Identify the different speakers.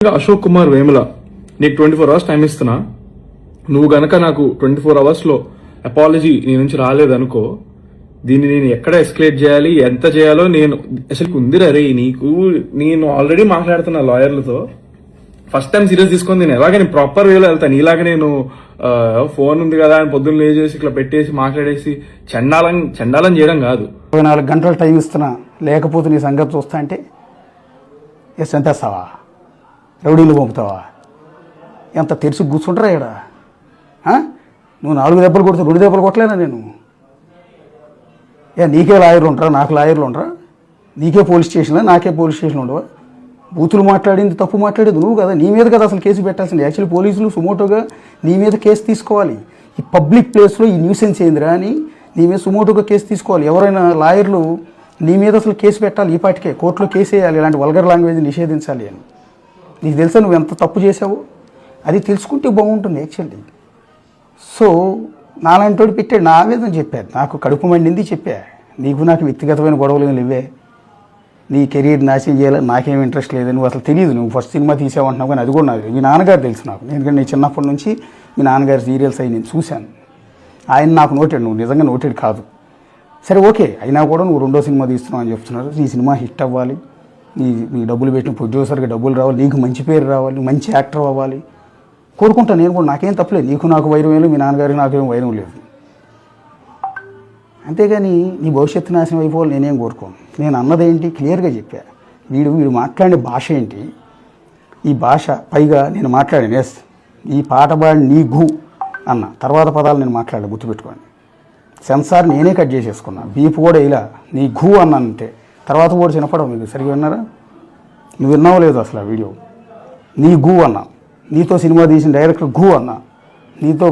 Speaker 1: అశోక్ కుమార్ వేముల నీకు twenty four hours time ఇస్తున్నా. నువ్వు గనక నాకు ట్వంటీ ఫోర్ అవర్స్లో అపాలజీ నీ నుంచి రాలేదనుకో దీన్ని నేను ఎక్కడ ఎస్కలేట్ చేయాలి ఎంత చేయాలో నేను అసలు ఉందిరా రే నీకు నేను ఆల్రెడీ మాట్లాడుతున్నా లాయర్లతో ఫస్ట్ టైం సీరియస్ తీసుకొని నేను ఎలాగ నేను ప్రాపర్ వేలో వెళ్తాను ఇలాగ నేను ఫోన్ ఉంది కదా అని పొద్దున్న లేచేసి ఇట్లా పెట్టేసి మాట్లాడేసి చండాలం చండాలం చేయడం కాదు.
Speaker 2: ఇరవై నాలుగు గంటలు టైం ఇస్తున్నా లేకపోతే నీ సంగతి చూస్తా అంటే ఎస్ ఎంతేస్తావా రౌడీలు పంపుతావా? ఎంత తెరిచి కూర్చుంటారా ఇక్కడ నువ్వు నాలుగు దెబ్బలు కొడితే రెండు దెబ్బలు కొట్టలేనా నేను? ఏ నీకే లాయర్లు ఉంటారా? నాకు లాయర్లు ఉంటారా నీకే పోలీస్ స్టేషన్లో? నాకే పోలీస్ స్టేషన్ ఉండవా? బూతులు మాట్లాడింది తప్పు మాట్లాడేది నువ్వు కదా. నీ మీద కదా అసలు కేసు పెట్టాల్సింది. యాక్చువల్లీ పోలీసులు సుమోటోగా నీ మీద కేసు తీసుకోవాలి. ఈ పబ్లిక్ ప్లేస్లో ఈ న్యూసెన్స్ ఏందిరా అని నీ మీద సుమోటోగా కేసు తీసుకోవాలి. ఎవరైనా లాయర్లు నీ మీద అసలు కేసు పెట్టాలి ఈ పాటికే. కోర్టులో కేసు వేయాలి. ఇలాంటి వల్గర్ లాంగ్వేజ్ నిషేధించాలి అని. నీకు తెలుసా నువ్వు ఎంత తప్పు చేసావు అది తెలుసుకుంటే బాగుంటుంది యాక్చువల్లీ సో నాలాంటి పెట్టాడు నా ఆవేదన చెప్పాడు నాకు కడుపు మండింది చెప్పా. నీకు నాకు వ్యక్తిగతమైన గొడవలు ఏమి లేవే. నీ కెరీర్ నాశనం చేయాలని నాకేం ఇంట్రెస్ట్ లేదు. నువ్వు అసలు తెలియదు నువ్వు ఫస్ట్ సినిమా తీసావంటున్నావు కానీ అది కూడా నాకు మీ నాన్నగారు తెలుసు నాకు. ఎందుకంటే నేను చిన్నప్పటి నుంచి మీ నాన్నగారి సీరియల్స్ అవి నేను చూశాను. ఆయన నాకు నోటెడ్. నువ్వు నిజంగా నోటెడ్ కాదు. సరే ఓకే. అయినా కూడా నువ్వు రెండో సినిమా తీస్తున్నావు అని చెప్తున్నారు. నీ సినిమా హిట్ అవ్వాలి. నీ నీ డబ్బులు పెట్టిన ప్రొడ్యూసర్కి డబ్బులు రావాలి నీకు మంచి పేరు రావాలి నువ్వు మంచి యాక్టర్ అవ్వాలి. కోరుకుంటా నేను కూడా నాకేం తప్పలేదు. నీకు నాకు వైరం లేదు మీ నాన్నగారికి నాకేం వైరం లేదు. అంతేగాని నీ భవిష్యత్తు నాశనం అయిపోవాలి నేనేం కోరుకోను. నేను అన్నదేంటి క్లియర్గా చెప్పా. వీడు వీడు మాట్లాడే భాష ఏంటి? ఈ భాష పైగా నేను మాట్లాడాను. ఎస్ ఈ పాట పాడి నీ గు అన్న. తర్వాత పదాలు నేను మాట్లాడాను గుర్తుపెట్టుకోండి. సెన్సార్ నేనే కట్ చేసేసుకున్నా. బీప్ కూడా ఇలా నీ ఘూ అన్నానంటే తర్వాత కూడా చిన్నపడవు మీకు సరిగ్గా విన్నారా? నువ్వు విన్నావో లేదు అసలు ఆ వీడియో. నీ గూ అన్నా. నీతో సినిమా తీసిన డైరెక్టర్ గూ అన్నా. నీతో